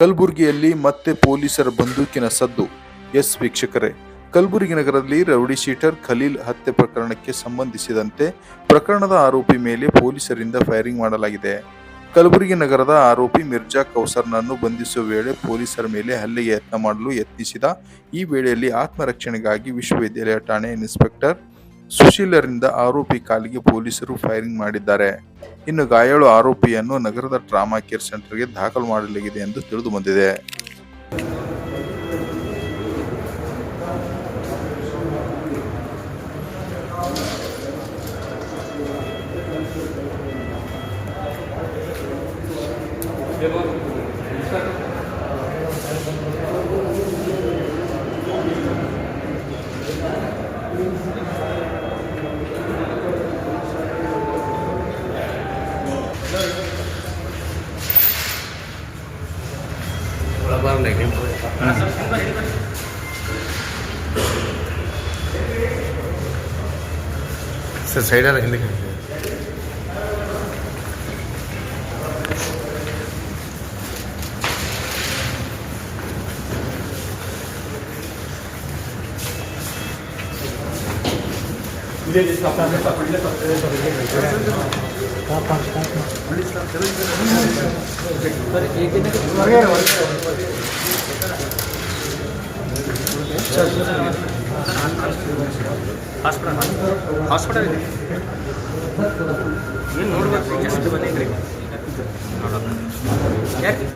ಕಲಬುರಗಿಯಲ್ಲಿ ಮತ್ತೆ ಪೊಲೀಸರ ಬಂದೂಕಿನ ಸದ್ದು. ಎಸ್ ವೀಕ್ಷಕರೇ, ಕಲಬುರಗಿ ನಗರದಲ್ಲಿ ರೌಡಿ ಶೀಟರ್ ಖಲೀಲ್ ಹತ್ಯೆ ಪ್ರಕರಣಕ್ಕೆ ಸಂಬಂಧಿಸಿದಂತೆ ಪ್ರಕರಣದ ಆರೋಪಿ ಮೇಲೆ ಪೊಲೀಸರಿಂದ ಫೈರಿಂಗ್ ಮಾಡಲಾಗಿದೆ. ಕಲಬುರಗಿ ನಗರದ ಆರೋಪಿ ಮಿರ್ಜಾ ಕೌಸರ್ನನ್ನು ಬಂಧಿಸುವ ವೇಳೆ ಪೊಲೀಸರ ಮೇಲೆ ಹಲ್ಲೆಗೆ ಯತ್ನ ಮಾಡಲು ಯತ್ನಿಸಿದ ಈ ವೇಳೆಯಲ್ಲಿ ಆತ್ಮರಕ್ಷಣೆಗಾಗಿ ವಿಶ್ವವಿದ್ಯಾಲಯ ಠಾಣೆ ಇನ್ಸ್ಪೆಕ್ಟರ್ ಸುಶೀಲರಿಂದ ಆರೋಪಿ ಕಾಲಿಗೆ ಪೊಲೀಸರು ಫೈರಿಂಗ್ ಮಾಡಿದ್ದಾರೆ. ಇನ್ನು ಗಾಯಾಳು ಆರೋಪಿಯನ್ನು ನಗರದ ಟ್ರಾಮಾ ಕೇರ್ ಸೆಂಟರ್ಗೆ ದಾಖಲು ಮಾಡಲಾಗಿದೆ ಎಂದು ತಿಳಿದು ಬಂದಿದೆ. बार नेगेटिव हो जाता सर सही डाल हिंदी 이제 이제 답답해서 걸려서 그래서 이렇게 ಹಾಸ್ಪಿಟಲ್ ಇದೆ. ಏನು ನೋಡ್ಬೇಕು? ಜಸ್ಟ್ ಯಾಕೆ